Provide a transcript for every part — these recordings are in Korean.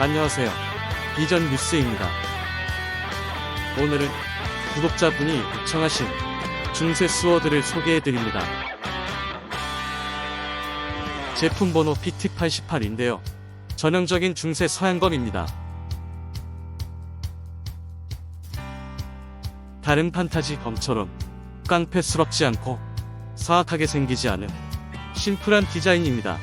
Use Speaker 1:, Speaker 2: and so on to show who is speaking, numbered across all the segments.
Speaker 1: 안녕하세요. 비전 뉴스입니다. 오늘은 구독자분이 요청하신 중세 스워드를 소개해드립니다. 제품 번호 PT88인데요. 전형적인 중세 서양검입니다. 다른 판타지 검처럼 깡패스럽지 않고 사악하게 생기지 않은 심플한 디자인입니다.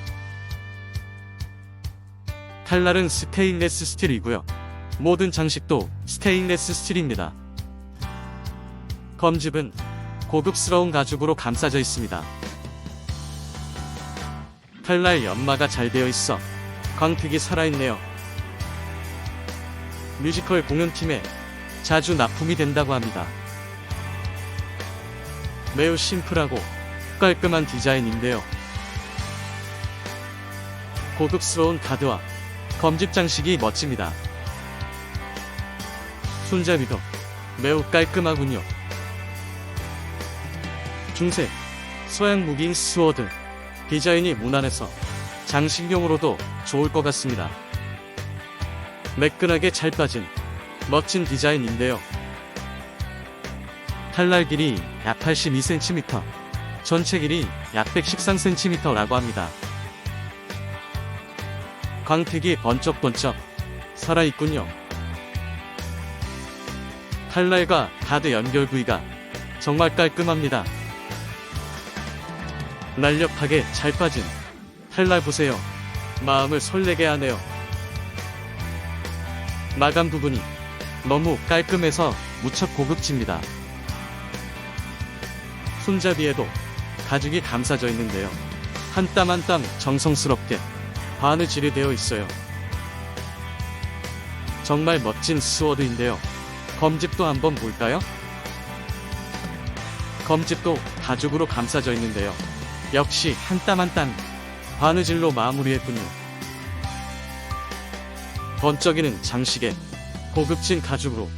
Speaker 1: 칼날은 스테인레스 스틸이고요. 모든 장식도 스테인레스 스틸입니다. 검집은 고급스러운 가죽으로 감싸져 있습니다. 칼날 연마가 잘 되어 있어 광택이 살아있네요. 뮤지컬 공연팀에 자주 납품이 된다고 합니다. 매우 심플하고 깔끔한 디자인인데요. 고급스러운 가드와 검집 장식이 멋집니다. 손잡이도 매우 깔끔하군요. 중세 서양 무기인 스워드 디자인이 무난해서 장식용으로도 좋을 것 같습니다. 매끈하게 잘 빠진 멋진 디자인인데요. 칼날 길이 약 82cm, 전체 길이 약 113cm라고 합니다. 광택이 번쩍번쩍 살아있군요. 칼날과 가드 연결 부위가 정말 깔끔합니다. 날렵하게 잘 빠진 칼날 보세요. 마음을 설레게 하네요. 마감 부분이 너무 깔끔해서 무척 고급집니다. 손잡이에도 가죽이 감싸져 있는데요. 한 땀 한 땀 정성스럽게 바느질이 되어 있어요. 정말 멋진 스워드인데요. 검집도 한번 볼까요? 검집도 가죽으로 감싸져 있는데요. 역시 한 땀 한 땀 바느질로 마무리했군요. 번쩍이는 장식에 고급진 가죽으로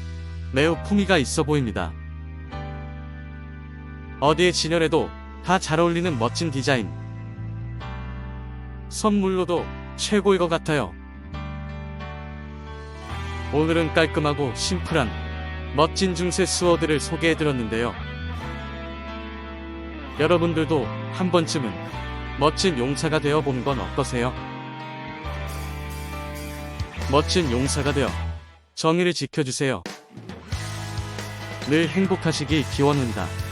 Speaker 1: 매우 품위가 있어 보입니다. 어디에 진열해도 다 잘 어울리는 멋진 디자인. 선물로도 최고일 것 같아요. 오늘은 깔끔하고 심플한 멋진 중세 스워드를 소개해드렸는데요. 여러분들도 한 번쯤은 멋진 용사가 되어 보는 건 어떠세요? 멋진 용사가 되어 정의를 지켜주세요. 늘 행복하시기 기원합니다.